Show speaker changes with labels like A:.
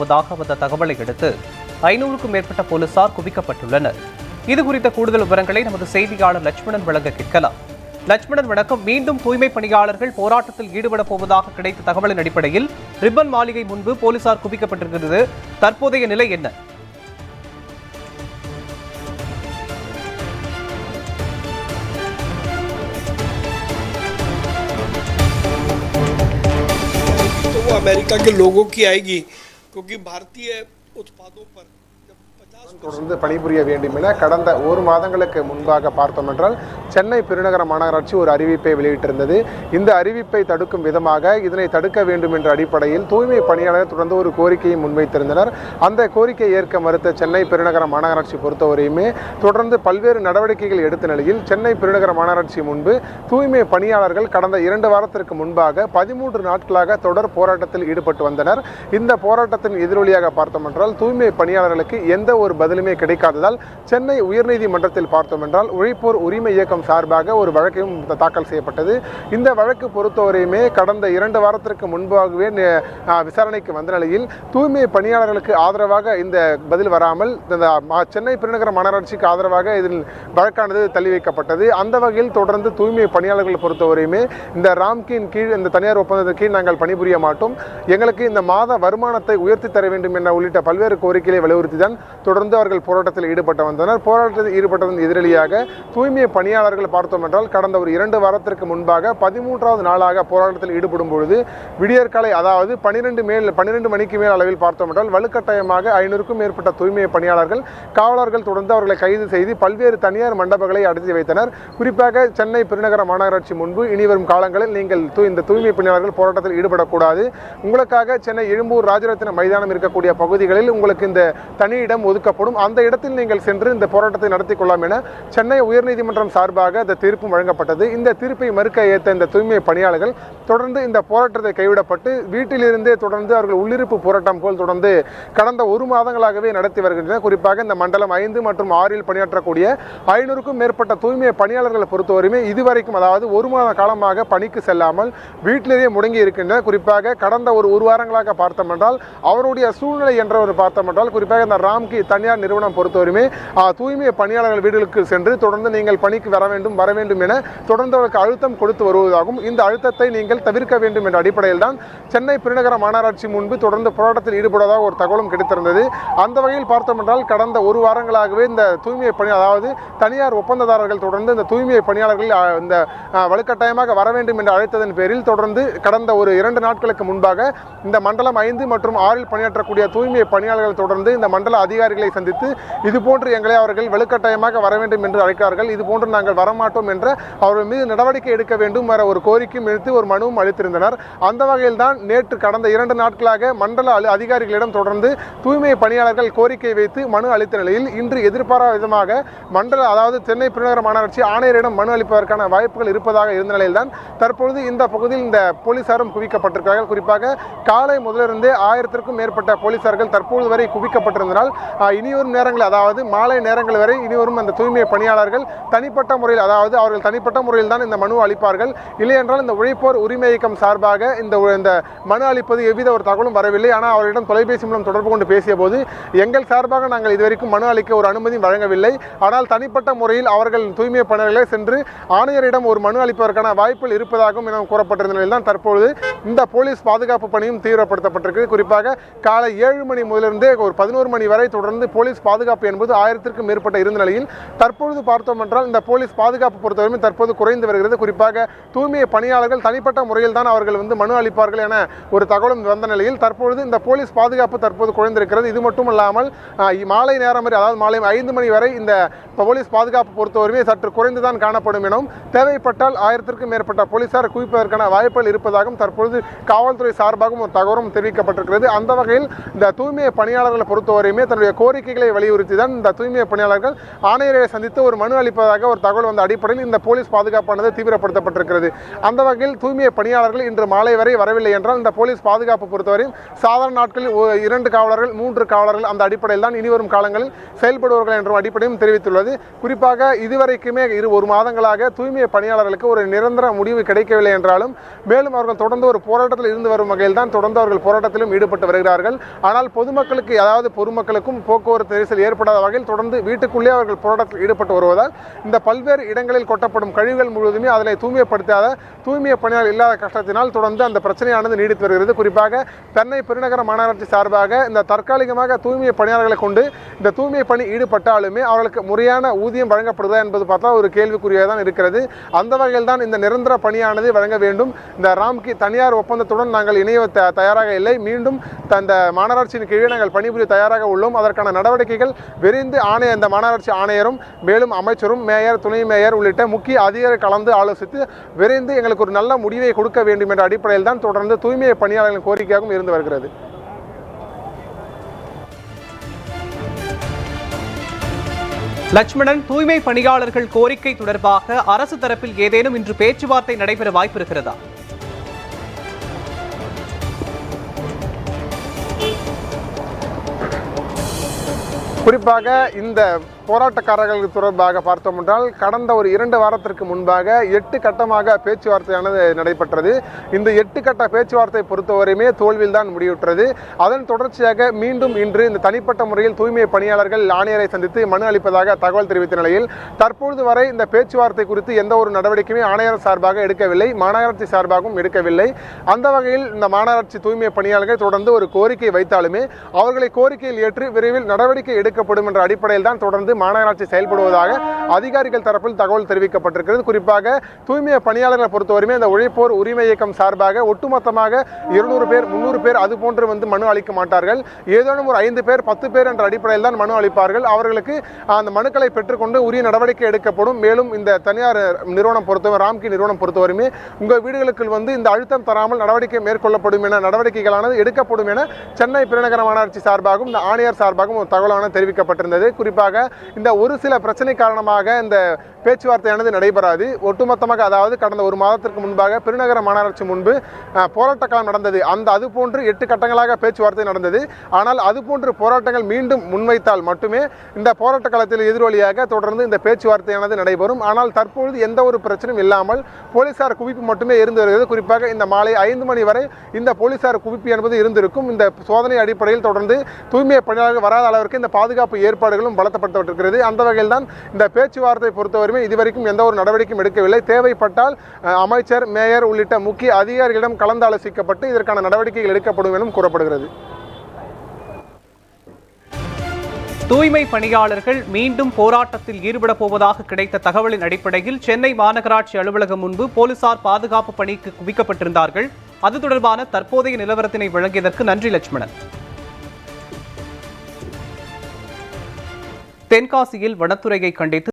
A: வருவதாக வந்த தகவலை அடுத்து ஐநூறுக்கும் மேற்பட்ட போலீசார் குவிக்கப்பட்டுள்ளனர் இது குறித்த கூடுதல் விவரங்களை நமது செய்தியாளர் லட்சுமணன் வழங்க கேட்கலாம் லட்சுமணன் வணக்கம் மீண்டும் தூய்மை பணியாளர்கள் போராட்டத்தில் ஈடுபடப் போவதாக கிடைத்த தகவலின் அடிப்படையில் ரிப்பன் மாளிகை முன்பு போலீசார் குவிக்கப்பட்டிருக்கிறது தற்போதைய நிலை என்ன
B: तो वो अमेरिका के लोगों की आएगी क्योंकि भारतीय उत्पादों पर
C: தொடர்ந்து பணிபுரிய வேண்டும் என கடந்த ஒரு மாதங்களுக்கு முன்பாக பார்த்தோம் என்றால் சென்னை பெருநகர மாநகராட்சி ஒரு அறிவிப்பை வெளியிட்டிருந்தது. இந்த அறிவிப்பை தடுக்கும் விதமாக இதனை தடுக்க வேண்டும் என்ற அடிப்படையில் தூய்மை பணியாளர் தொடர்ந்து ஒரு கோரிக்கையை முன்வைத்திருந்தனர். அந்த கோரிக்கையை ஏற்க மறுத்த சென்னை பெருநகர மாநகராட்சி பொறுத்தவரையுமே தொடர்ந்து பல்வேறு நடவடிக்கைகள் எடுத்த நிலையில் சென்னை பெருநகர மாநகராட்சி முன்பு தூய்மை பணியாளர்கள் கடந்த இரண்டு வாரத்திற்கு முன்பாக பதிமூன்று நாட்களாக தொடர் போராட்டத்தில் ஈடுபட்டு வந்தனர். இந்த போராட்டத்தின் எதிரொலியாக பார்த்தோம் என்றால் தூய்மை பணியாளர்களுக்கு எந்த ஒரு பதிலுமே கிடைக்காததால் சென்னை உயர்நீதிமன்றத்தில் பார்த்தோம் என்றால் உழைப்போர் உரிமை இயக்கம் சார்பாக ஒரு வழக்கையும் தாக்கல் செய்யப்பட்டது. இந்த வழக்கு பொறுத்தவரையுமே கடந்த இரண்டு வாரத்திற்கு முன்பாகவே விசாரணைக்கு வந்த நிலையில் தூய்மை பணியாளர்களுக்கு ஆதரவாக இந்த பதில் வராமல் இந்த சென்னை பெருநகர மாநகராட்சிக்கு ஆதரவாக இதில் வழக்கானது தள்ளி வைக்கப்பட்டது. அந்த வகையில் தொடர்ந்து தூய்மை பணியாளர்களை பொறுத்தவரையுமே இந்த ராம்கின் கீழ் இந்த தனியார் ஒப்பந்தத்தின் கீழ் நாங்கள் பணிபுரிய மாட்டோம். எங்களுக்கு இந்த மாத வருமானத்தை உயர்த்தி தர வேண்டும் என உள்ளிட்ட பல்வேறு கோரிக்கைகளை வலியுறுத்தி தான் தொடர்ந்து அவர்கள் போராட்டத்தில் ஈடுபட்டு வந்தனர். போராட்டத்தில் ஈடுபட்டதன் எதிரொலியாக தூய்மை பணியாளர்கள் பார்த்தோம் என்றால் கடந்த ஒரு இரண்டு வாரத்திற்கு முன்பாக பதிமூன்றாவது நாளாக போராட்டத்தில் ஈடுபடும் பொழுது விடியற்காலை அதாவது பனிரெண்டு மேல் பன்னிரெண்டு மணிக்கு மேல் அளவில் பார்த்தோம் என்றால் வலுக்கட்டாயமாக ஐநூறுக்கும் மேற்பட்ட தூய்மை பணியாளர்கள் காவலர்கள் தொடர்ந்து அவர்களை கைது செய்து பல்வேறு தனியார் மண்டபங்களை அடைத்து வைத்தனர். குறிப்பாக சென்னை பெருநகர மாநகராட்சி முன்பு இனி வரும் காலங்களில் நீங்கள் இந்த தூய்மை பணியாளர்கள் போராட்டத்தில் ஈடுபடக்கூடாது. உங்களுக்காக சென்னை எழும்பூர் ராஜரத்ன மைதானம் இருக்கக்கூடிய பகுதிகளில் உங்களுக்கு இந்த தனி இடம் ஒதுக்கப்படும். அந்த இடத்தில் நீங்கள் சென்று இந்த போராட்டத்தை நடத்தி கொள்ளலாம் என சென்னை உயர்நீதிமன்றம் சார்பாக இந்த தீர்ப்பும் வழங்கப்பட்டது. இந்த தீர்ப்பை மறுக்க ஏற்ற இந்த தூய்மை பணியாளர்கள் தொடர்ந்து இந்த போராட்டத்தை கைவிடப்பட்டு வீட்டிலிருந்தே தொடர்ந்து அவர்கள் உள்ளிருப்பு போராட்டம் போல் தொடர்ந்து கடந்த ஒரு மாதங்களாகவே நடத்தி வருகின்றனர். குறிப்பாக இந்த மண்டலம் ஐந்து மற்றும் ஆறில் பணியாற்றக்கூடிய ஐநூறுக்கும் மேற்பட்ட தூய்மை பணியாளர்களை பொறுத்தவரையுமே இதுவரைக்கும் அதாவது ஒரு மாத காலமாக பணிக்கு செல்லாமல் வீட்டிலேயே முடங்கி இருக்கின்றனர். குறிப்பாக கடந்த ஒரு ஒரு வாரங்களாக பார்த்தோம் என்றால் அவருடைய சூழ்நிலை என்ற ஒரு பார்த்தோம் என்றால் குறிப்பாக இந்த ராம்கி தனியார் நிறுவனம் பொறுத்தவரையுமே தூய்மை பணியாளர்கள் வீடுகளுக்கு சென்று தொடர்ந்து நீங்கள் பணிக்கு வர வேண்டும் வர வேண்டும் என தொடர்ந்து அவர்களுக்கு அழுத்தம் கொடுத்து வருவதாகவும் இந்த அழுத்தத்தை நீங்கள் தவிர்க்க வேண்டும் என்ற அடிப்படையில் தான் சென்னை பெருநகர மாநகராட்சி முன்பு தொடர்ந்து போராட்டத்தில் ஈடுபடுவதாக ஒரு தகவலும் கிடைத்திருந்தது. அந்த வகையில் பார்த்தோம் என்றால் கடந்த ஒரு வாரங்களாகவே இந்த தூய்மை பணி அதாவது தனியார் ஒப்பந்ததாரர்கள் தொடர்ந்து இந்த தூய்மை பணியாளர்கள் இந்த வலுக்கட்டாயமாக வர வேண்டும் என்று அழைத்ததன் பேரில் தொடர்ந்து கடந்த ஒரு இரண்டு நாட்களுக்கு முன்பாக இந்த மண்டலம் ஐந்து மற்றும் ஆறில் பணியாற்றக்கூடிய தூய்மை பணியாளர்கள் தொடர்ந்து இந்த மண்டல அதிகாரிகள் அதிகாரிகளை சந்தித்து இதுபோன்று எங்களை அவர்கள் வலுக்கட்டாயமாக வர வேண்டும் என்று அழைக்கிறார்கள். இதுபோன்று நாங்கள் வரமாட்டோம் என்ற அவர்கள் மீது நடவடிக்கை எடுக்க வேண்டும் என ஒரு கோரிக்கையும் எடுத்து ஒரு மனுவும் அளித்திருந்தனர். அந்த வகையில் தான் நேற்று கடந்த இரண்டு நாட்களாக மண்டல அதிகாரிகளிடம் தொடர்ந்து தூய்மை பணியாளர்கள் கோரிக்கை வைத்து மனு அளித்த நிலையில் இன்று எதிர்பாராத விதமாக மண்டல அதாவது சென்னை பெருநகர மாநகராட்சி ஆணையரிடம் மனு அளிப்பதற்கான வாய்ப்புகள் இருப்பதாக இருந்த நிலையில்தான் தற்பொழுது இந்த பகுதியில் இந்த போலீசாரும் குவிக்கப்பட்டிருக்கிறார்கள். குறிப்பாக காலை முதலிருந்தே ஆயிரத்திற்கும் மேற்பட்ட போலீசார்கள் தற்போது வரை குவிக்கப்பட்டிருந்தனால் இனி இனிவரும் நேரங்கள் அதாவது மாலை நேரங்கள் வரை இனிவரும் அந்த தூய்மை பணியாளர்கள் தனிப்பட்ட முறையில் அதாவது அவர்கள் தனிப்பட்ட முறையில் தான் இந்த மனு அளிப்பார்கள். இல்லையென்றால் இந்த உழைப்போர் உரிமை இயக்கம் சார்பாக இந்த இந்த மனு அளிப்பது எவ்வித ஒரு தகவலும் வரவில்லை. ஆனால் அவரிடம் தொலைபேசி மூலம் தொடர்பு கொண்டு பேசிய போது எங்கள் சார்பாக நாங்கள் இதுவரைக்கும் மனு அளிக்க ஒரு அனுமதி வழங்கவில்லை. ஆனால் தனிப்பட்ட முறையில் அவர்கள் தூய்மை பணியாளர்களை சென்று ஆணையரிடம் ஒரு மனு அளிப்பதற்கான வாய்ப்புகள் இருப்பதாகவும் என கூறப்பட்டிருந்த நிலையில் தான் தற்பொழுது இந்த போலீஸ் பாதுகாப்பு பணியும் தீவிரப்படுத்தப்பட்டிருக்கு குறிப்பாக காலை ஏழு மணி முதலிருந்து ஒரு பதினோரு மணி வரை தொடர்ந்து போலீஸ் பாதுகாப்பு என்பது ஆயிரத்திற்கும் மேற்பட்ட இருந்த நிலையில் தற்பொழுது பார்த்தோம் என்றால் இந்த போலீஸ் பாதுகாப்பு பொறுத்தவரை தற்போது குறைந்து வருகிறது. குறிப்பாக தூய்மை பணியாளர்கள் தனிப்பட்ட முறையில் தான் அவர்கள் வந்து மனு அளிப்பார்கள் என ஒரு தகவலும் வந்த நிலையில் தற்பொழுது இந்த போலீஸ் பாதுகாப்பு தற்போது குறைந்திருக்கிறது. இது மட்டும் இல்லாமல் மாலை நேரம் வரை அதாவது மாலை ஐந்து மணி வரை இந்த போலீஸ் பாதுகாப்பு பொறுத்தவரையுமே சற்று குறைந்துதான் காணப்படும் எனவும் தேவைப்பட்டால் ஆயிரத்திற்கும் மேற்பட்ட போலீசார் குவிப்பதற்கான வாய்ப்புகள் இருப்பதாகவும் தற்பொழுது காவல்துறை சார்பாகவும் ஒரு தகவலும் தெரிவிக்கப்பட்டிருக்கிறது. அந்த வகையில் இந்த தூய்மை பணியாளர்களை பொறுத்தவரையுமே தன்னுடைய கோரிக்கைகளை வலியுறுத்தி தான் இந்த தூய்மை பணியாளர்கள் ஆணையரை சந்தித்து ஒரு மனு அளிப்பதாக ஒரு தகவல் வந்த அடிப்படையில் இந்த போலீஸ் பாதுகாப்பானது தீவிரப்படுத்தப்பட்டிருக்கிறது. அந்த வகையில் தூய்மை பணியாளர்கள் இன்று மாலை வரை வரவில்லை என்றால் இந்த போலீஸ் பாதுகாப்பு பொறுத்தவரையும் சாதாரண நாட்களில் இரண்டு காவலர்கள் மூன்று காவலர்கள் அந்த அடிப்படையில் தான் இனி வரும் காலங்களில் செயல்படுவார்கள் என்ற அடிப்படையும் தெரிவித்துள்ளது. குறிப்பாக இதுவரைக்குமே இரு ஒரு மாதங்களாக தூய்மை பணியாளர்களுக்கு ஒரு நிரந்தர முடிவு கிடைக்கவில்லை என்றாலும் மேலும் அவர்கள் தொடர்ந்து ஒரு போராட்டத்தில் இருந்து வரும் வகையில் தான் தொடர்ந்து அவர்கள் போராட்டத்திலும் ஈடுபட்டு வருகிறார்கள். ஆனால் பொதுமக்களுக்கு அதாவது பொதுமக்களுக்கும் போக்குவரத்து நெரிசல் ஏற்படாத வகையில் தொடர்ந்து வீட்டுக்குள்ளே அவர்கள் போராட்டத்தில் ஈடுபட்டு வருவதால் இந்த பல்வேறு இடங்களில் கொட்டப்படும் கழிவுகள் முழுவதுமே அதனை தூய்மைப்படுத்தாத தூய்மை பணியாளர் இல்லாத கஷ்டத்தினால் தொடர்ந்து அந்த பிரச்சனையானது நீடித்து வருகிறது. குறிப்பாக சென்னை பெருநகர மாநகராட்சி சார்பாக இந்த தற்காலிகமாக தூய்மை பணியாளர்களை கொண்டு இந்த தூய்மை பணி ஈடுபட்டாலுமே அவர்களுக்கு முறையான ஊதியம் வழங்கப்படுதா என்பது பார்த்தா ஒரு கேள்விக்குறியாக தான் இருக்கிறது. அந்த வகையில் தான் இந்த நிரந்தர பணியானது வழங்க வேண்டும். இந்த ராம்கி தனியார் ஒப்பந்தத்துடன் நாங்கள் இணைய த- தயாராக இல்லை. மீண்டும் அந்த மாநகராட்சியின் கீழே நாங்கள் பணிபுரிய தயாராக உள்ளோம். அதற்கு அதற்கான நடவடிக்கைகள் விரைந்து ஆணைய இந்த மாநகராட்சி ஆணையரும் மேலும் அமைச்சரும் மேயர் துணை மேயர் உள்ளிட்ட முக்கிய அதிகாரி கலந்து ஆலோசித்து விரைந்து எங்களுக்கு ஒரு நல்ல முடிவை கொடுக்க வேண்டும் என்ற அடிப்படையில் தான் தொடர்ந்து தூய்மை பணியாளர்களின் கோரிக்கையாகவும் இருந்து வருகிறது.
A: லட்சுமணன் தூய்மை பணியாளர்கள் கோரிக்கை தொடர்பாக அரசு தரப்பில் ஏதேனும் இன்று பேச்சுவார்த்தை நடைபெற வாய்ப்பு இருக்கிறதா?
C: குறிப்பாக இந்த போராட்டக்காரர்கள் தொடர்பாக பார்த்தோம் என்றால் கடந்த ஒரு இரண்டு வாரத்திற்கு முன்பாக எட்டு கட்டமாக பேச்சுவார்த்தையானது நடைபெற்றது. இந்த எட்டு கட்ட பேச்சுவார்த்தை பொறுத்தவரையுமே தோல்வியில் தான் முடிவுற்றது. அதன் தொடர்ச்சியாக மீண்டும் இன்று இந்த தனிப்பட்ட முறையில் தூய்மை பணியாளர்கள் ஆணையரை சந்தித்து மனு அளிப்பதாக தகவல் தெரிவித்த நிலையில் தற்பொழுது வரை இந்த பேச்சுவார்த்தை குறித்து எந்த ஒரு நடவடிக்கையுமே ஆணையர் சார்பாக எடுக்கவில்லை மாநகராட்சி சார்பாகவும் எடுக்கவில்லை. அந்த வகையில் இந்த மாநகராட்சி தூய்மை பணியாளர்கள் தொடர்ந்து ஒரு கோரிக்கை வைத்தாலுமே அவர்களை கோரிக்கையில் ஏற்று விரைவில் நடவடிக்கை எடுக்கப்படும் என்ற அடிப்படையில் தான் தொடர்ந்து மாநகராட்சி செயல்படுவதாக அதிகாரிகள் தரப்பில் தகவல் தெரிவிக்கப்பட்டிருக்கிறது. குறிப்பாக தூய்மை பணியாளர்களை பொறுத்தவரையுமே இந்த உழைப்போர் உரிமை இயக்கம் சார்பாக ஒட்டுமொத்தமாக இருநூறு பேர் முந்நூறு பேர் அது போன்று வந்து மனு அளிக்க மாட்டார்கள். ஏதேனும் ஒரு ஐந்து பேர் பத்து பேர் என்ற அடிப்படையில் தான் மனு அளிப்பார்கள். அவர்களுக்கு அந்த மனுக்களை பெற்றுக்கொண்டு உரிய நடவடிக்கை எடுக்கப்படும். மேலும் இந்த தனியார் நிறுவனம் பொறுத்தவரை ராம்கி நிறுவனம் பொறுத்தவரையுமே உங்கள் வீடுகளுக்கு வந்து இந்த அழுத்தம் தராமல் நடவடிக்கை மேற்கொள்ளப்படும் என நடவடிக்கைகளானது எடுக்கப்படும் என சென்னை பெருநகர மாநகராட்சி சார்பாகவும் இந்த ஆணையர் சார்பாகவும் ஒரு தகவலான தெரிவிக்கப்பட்டிருந்தது. குறிப்பாக இந்த ஒரு சில பிரச்சனை காரணமாக இந்த பேச்சுவார்த்தையானது நடைபெறாது. ஒட்டுமொத்தமாக அதாவது கடந்த ஒரு மாதத்திற்கு முன்பாக பெருநகர மாநகராட்சி முன்பு போராட்ட காலம் நடந்தது. அந்த அது போன்று எட்டு கட்டங்களாக பேச்சுவார்த்தை நடந்தது. ஆனால் அது போன்று போராட்டங்கள் மீண்டும் முன்வைத்தால் மட்டுமே இந்த போராட்ட காலத்தில் எதிரொலியாக தொடர்ந்து இந்த பேச்சுவார்த்தையானது நடைபெறும். ஆனால் தற்பொழுது எந்த ஒரு பிரச்சனையும் இல்லாமல் போலீசார் குவிப்பு மட்டுமே இருந்து வருகிறது. குறிப்பாக இந்த மாலை ஐந்து மணி வரை இந்த போலீசார் குவிப்பு என்பது இருந்திருக்கும். இந்த சோதனை அடிப்படையில் தொடர்ந்து தூய்மை பணியாளர்கள் வராத அளவிற்கு இந்த பாதுகாப்பு ஏற்பாடுகளும் பலத்தப்பட்டிருக்கிறது. அந்த வகையில் தான் இந்த பேச்சுவார்த்தை பொறுத்தவரையுமே இதுவரைக்கும் எந்த ஒரு நடவடிக்கையும் எடுக்கவில்லை. தேவைப்பட்டால் அமைச்சர் மேயர் உள்ளிட்ட முக்கிய அதிகாரிகளிடம் கலந்தாலோசிக்கப்பட்டு இதற்கான நடவடிக்கைகள் எடுக்கப்படும் எனவும் கூறப்படுகிறது.
A: தூய்மை பணியாளர்கள் மீண்டும் போராட்டத்தில் ஈடுபட போவதாக கிடைத்த தகவலின் அடிப்படையில் சென்னை மாநகராட்சி அலுவலகம் முன்பு போலீசார் பாதுகாப்பு பணிக்கு குவிக்கப்பட்டிருந்தார்கள். அது தொடர்பான தற்போதைய நிலவரத்தினை வழங்கியதற்கு நன்றி லட்சுமணன். தென்காசியில் வனத்துறையை கண்டித்து